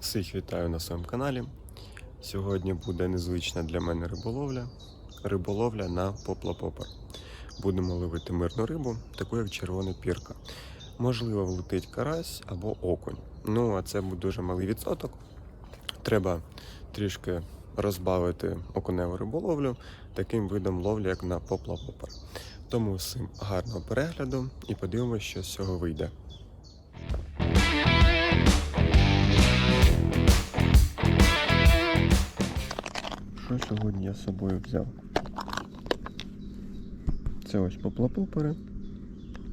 Всіх вітаю на своєму каналі. Сьогодні буде незвична для мене риболовля. Риболовля на поплапопер. Будемо ловити мирну рибу, таку як червона пірка. Можливо, влетить карась або окунь. Ну, а це буде дуже малий відсоток. Треба трішки розбавити окуневу риболовлю таким видом ловлі, як на поплапопер. Тому всім гарного перегляду і подивимося, що з цього вийде. Що сьогодні я з собою взяв? Це ось поплапопери,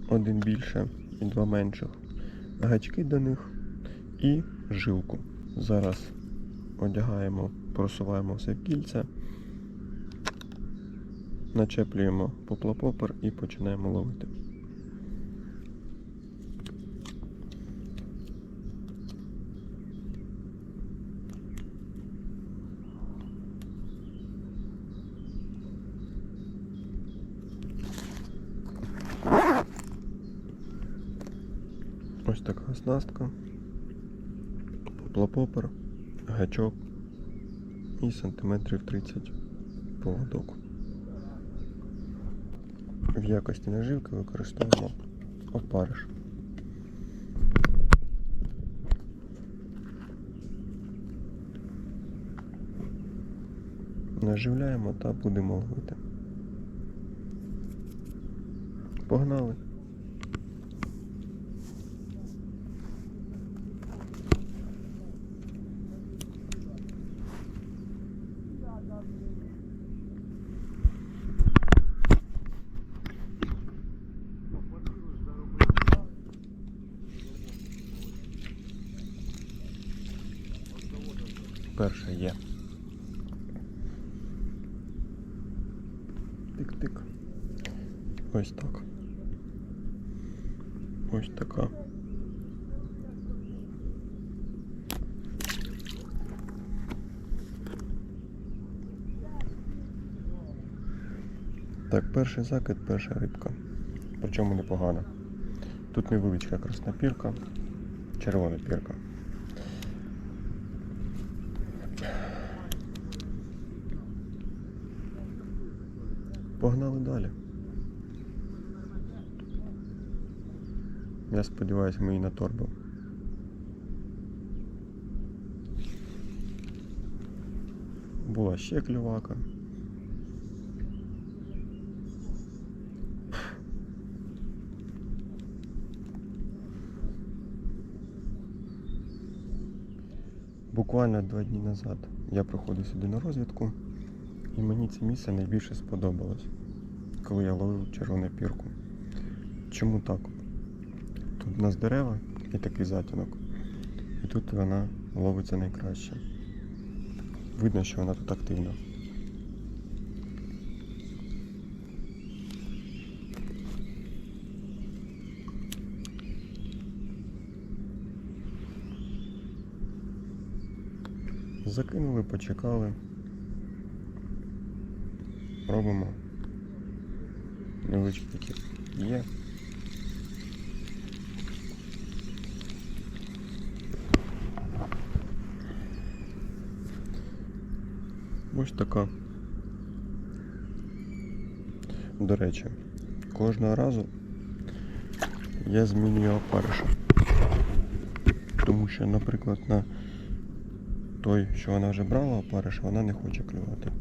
один більше і два менших, гачки до них і жилку. Зараз одягаємо, просуваємо все в кільця, начеплюємо поплапопер і починаємо ловити. Ось така оснастка, поплапопер, гачок і сантиметрів 30 поводок. В якості наживки використовуємо опариш. Наживляємо та будемо ловити. Погнали! Перше є. Тик-тик. Ось так. Ось така. Так, перший закид, перша рибка. Причому непогана. Тут невеличка краснопірка, червона пірка. Погнали далі. Я сподіваюся, ми її наторбимо. Була ще клювака. Буквально два дні назад я приходив сюди на розвідку, і мені це місце найбільше сподобалось, коли я ловив червону пірку. Чому так? Тут у нас дерева і такий затінок. І тут вона ловиться найкраще. Видно, що вона тут активна. Закинули, почекали. Робимо. Невеличкі такі є. Ось така. До речі, кожного разу я змінюю опариша. Тому що, наприклад, на той, що вона вже брала опариш, вона не хоче клювати.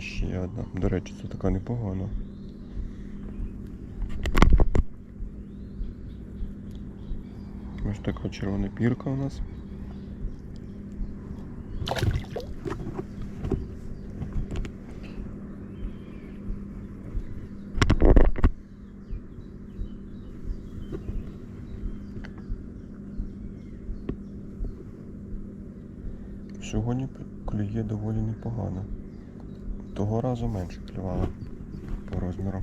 Ще одна. До речі, це така непогана. Ось така червона пірка у нас. Сьогодні клює доволі непогано. Того разу менше клювало по розміру.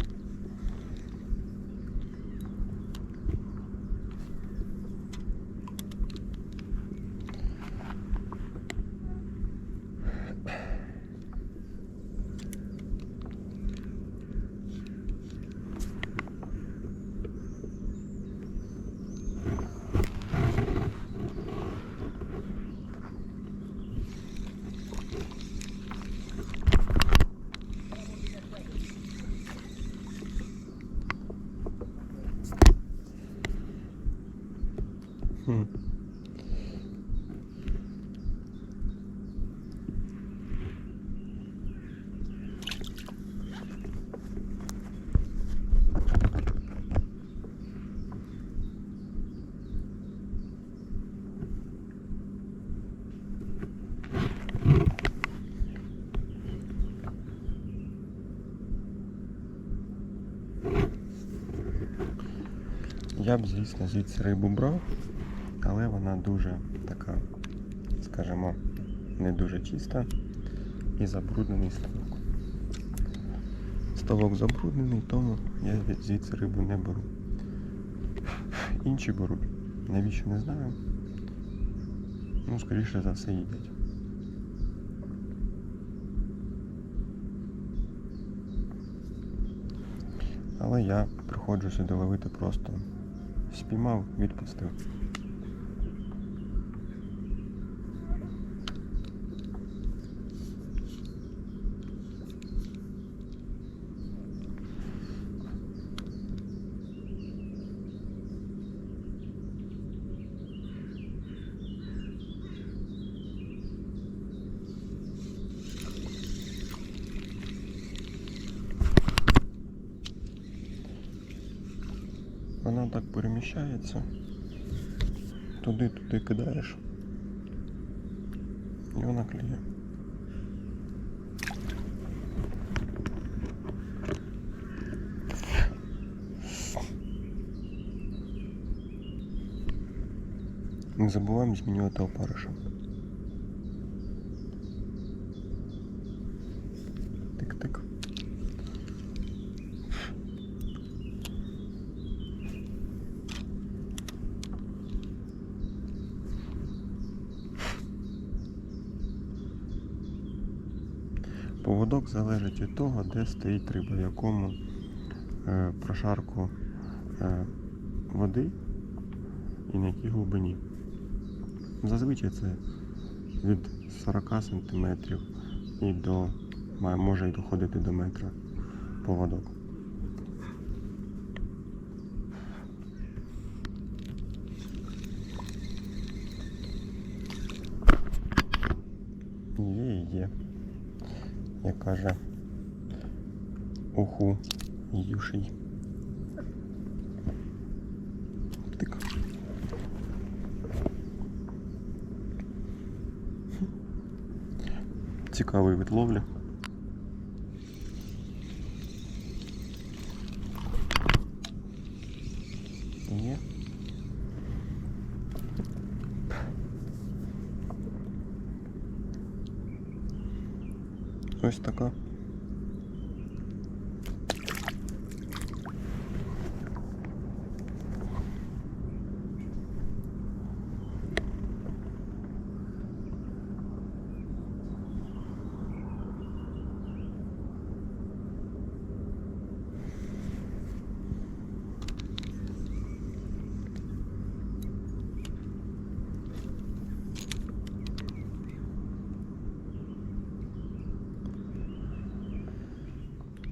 Я б, звісно, звідси рибу брав, але вона дуже така, скажімо, не дуже чиста і забруднений ставок. Ставок забруднений, тому я звідси рибу не беру. Інші беруть. Навіщо не знаю. Ну, скоріше за все, їдять. Але я приходжу сюди ловити просто спіймав, відпустив. так переміщається. Туди-туди кидаєш. І вона клює. Не забуваємо змінювати опариша. Тик-тик. Поводок залежить від того, де стоїть риба, в якому е, прошарку е, води і на якій глибині. Зазвичай це від 40 см і до може й доходити до метра поводок. Є і є як каже уху юший. Тик. Цікавий вид ловлі. Така.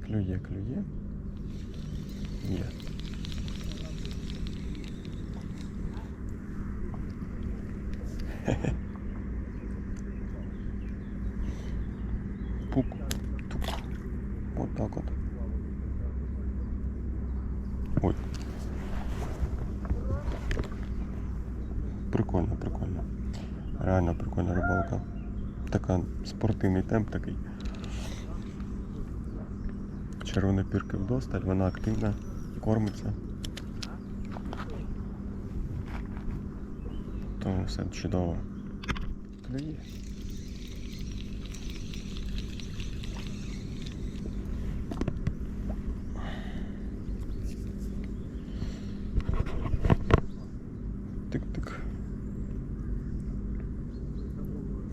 Клює, клює. Є. Пук, тук. Вот так вот. Ой. Прикольно, прикольно. Реально прикольна рибалка. Така спортивний темп такий. Червона пірка вдосталь, вона активна, кормиться. Тому все чудово. Клює.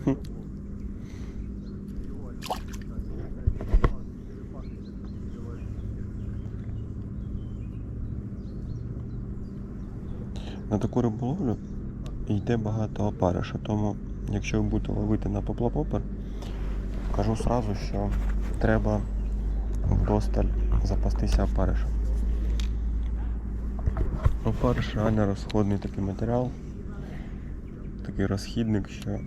На таку риболовлю йде багато опариша, тому якщо ви будете ловити на поплапопер, кажу сразу, що треба вдосталь запастися опаришем. Опариш реально розходний такий матеріал, такий розхідник, що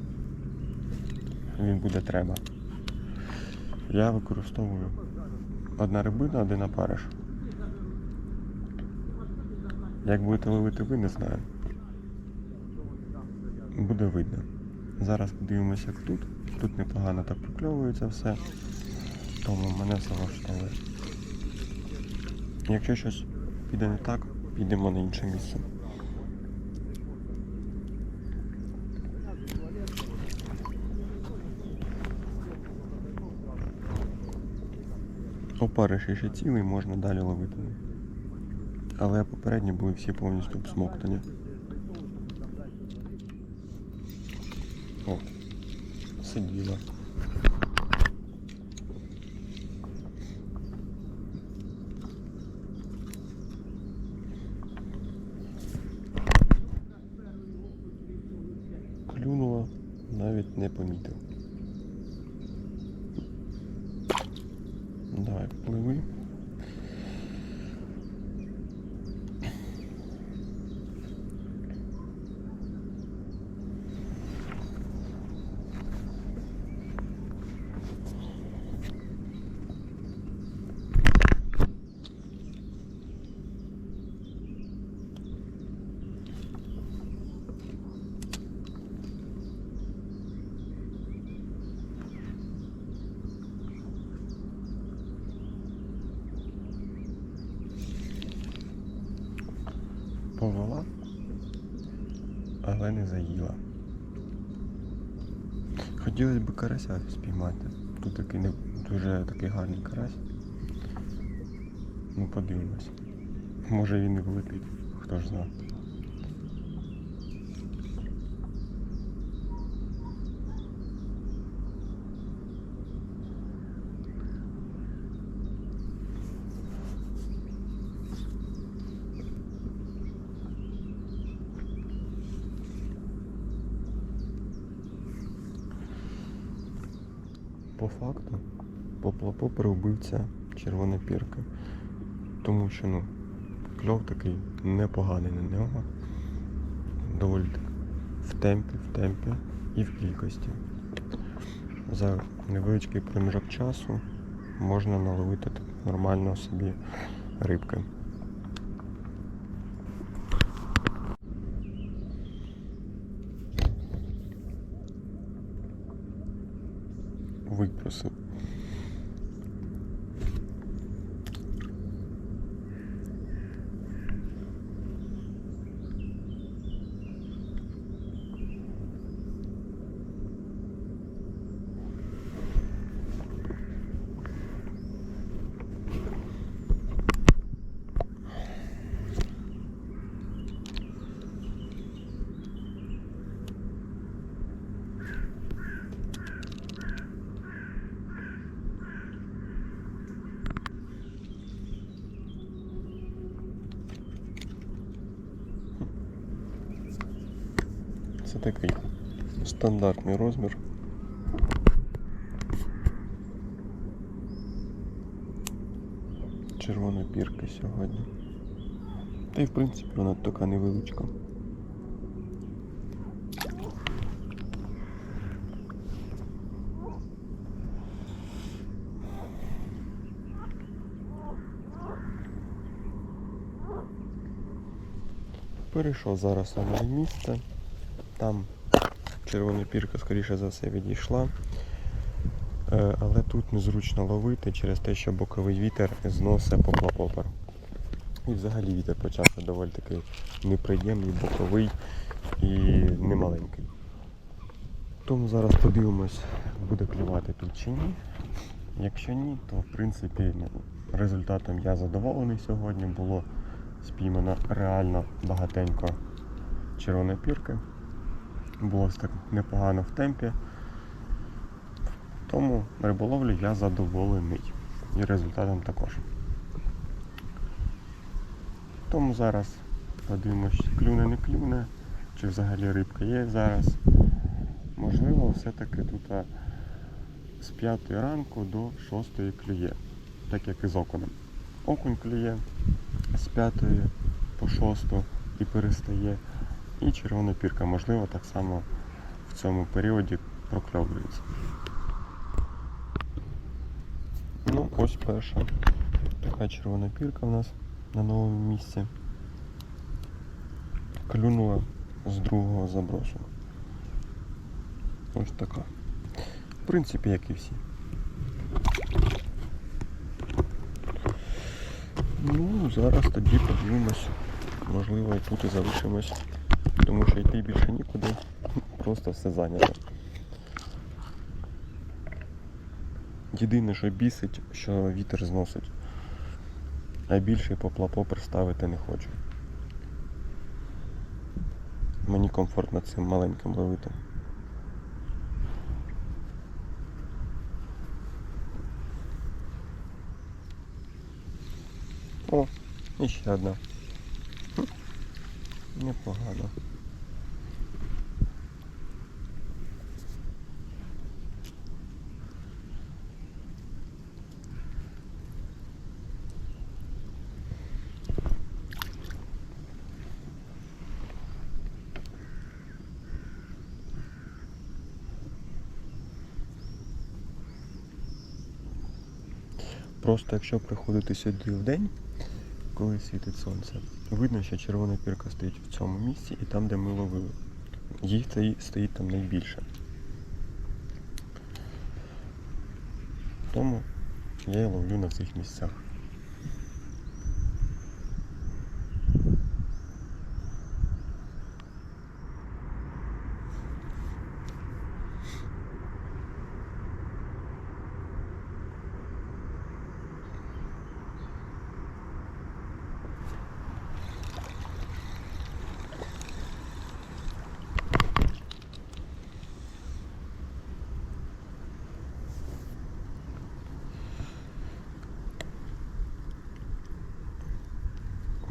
він буде треба. Я використовую одна рибина, один опариш. Як будете ловити ви, не знаю. Буде видно. Зараз подивимося, як тут. Тут непогано так прокльовується все. Тому мене все. Якщо щось піде не так, підемо на інше місце. Опариш ще цілий, можна далі ловити. Але попередні були всі повністю обсмоктані. О, сиділа. Клюнула, навіть не помітив. Але не заїла. Хотілося б карася спіймати. Тут такий не дуже такий гарний карась. Ну подивимось. Може він і влетить, хто ж знає. По факту, поплапопер вбивця червона пірка. Тому що ну, кльов такий непоганий на нього. Доволі так в темпі, в темпі і в кількості. За невеличкий проміжок часу можна наловити нормально собі рибки. Випросив. Це такий стандартний розмір. Червона пірка сьогодні. Та й в принципі вона така невеличка. Перейшов зараз на нове місце. Там червона пірка, скоріше за все, відійшла. Е, Але тут незручно ловити через те, що боковий вітер зносить поплапопер. І взагалі вітер почався доволі такий неприємний, боковий і немаленький. Тому зараз подивимось, буде клювати тут чи ні. Якщо ні, то в принципі ну, результатом я задоволений сьогодні. Було спіймано реально багатенько червоної пірки. Було так непогано в темпі. Тому риболовлю я задоволений. І результатом також. Тому зараз подивимось, клюне не клюне, чи взагалі рибка є зараз. Можливо, все-таки тут з 5 ранку до 6 клює, так як і з окуном. Окунь клює з 5 по 6 і перестає. І червона пірка, можливо, так само в цьому періоді прокльовується. Ну, ось перша така червона пірка в нас на новому місці. Клюнула з другого забросу. Ось така. В принципі, як і всі. Ну, зараз тоді подивимось. Можливо, і тут і залишимось. Тому що йти більше нікуди. Просто все зайнято. Єдине, що бісить, що вітер зносить. А більше поплапопер ставити не хочу. Мені комфортно цим маленьким ловити. О, і ще одна. Непогано. Просто якщо приходити сюди в день, коли світить сонце, видно, що червона пірка стоїть в цьому місці і там, де ми ловили. Їх стоїть, там найбільше. Тому я її ловлю на цих місцях.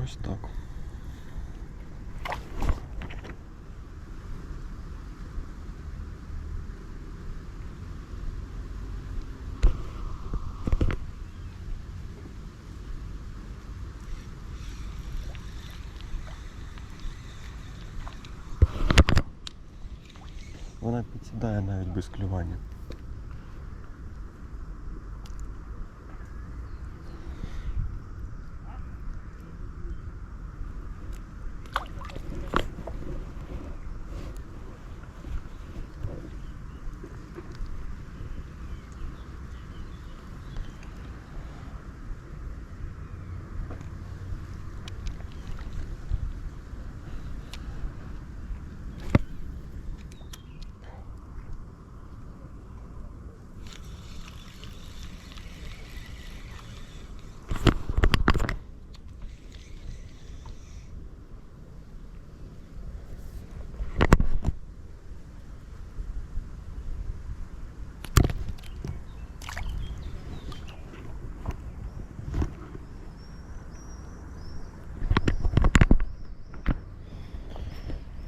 Ось так. Вона підсідає навіть без клювання.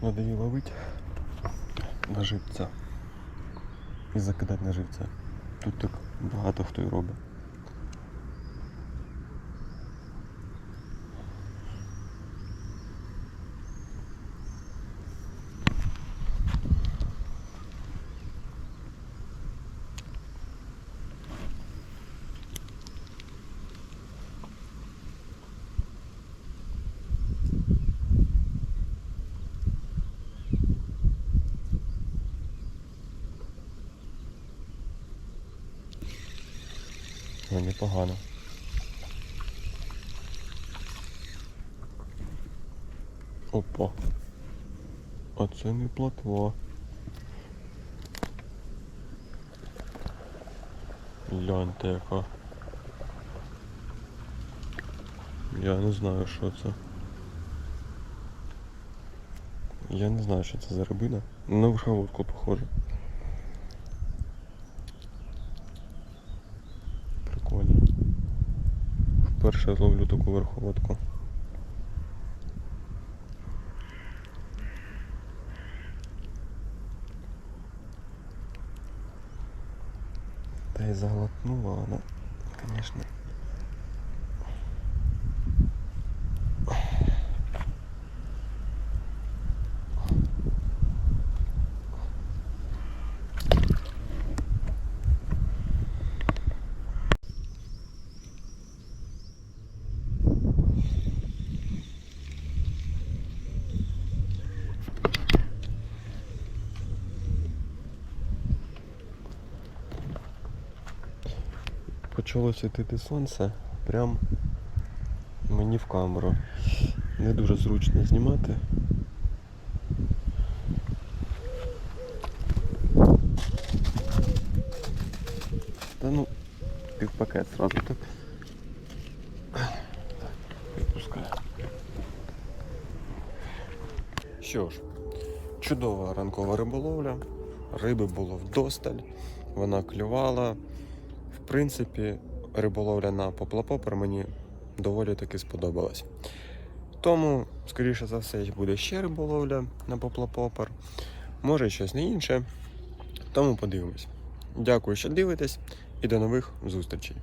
Надо її ловити на живця. І закидати на живця. Тут так багато хто і робить. Ну, непогано. Опа. А це не платва. Гляньте яка. Я не знаю, що це. Я не знаю, що це за рибина. На верховодку похоже. Вперше ловлю таку верховодку. Та й заглотнула вона, звісно. Почало світити сонце прям мені в камеру. Не дуже зручно знімати. Та ну, півпакет сразу так. Так, відпускаю. Що ж, чудова ранкова риболовля. Риби було вдосталь, вона клювала. Принципі, риболовля на поплапопер мені доволі таки сподобалась. Тому, скоріше за все, буде ще риболовля на поплапопер. Може щось не інше. Тому подивимось. Дякую, що дивитесь, і до нових зустрічей.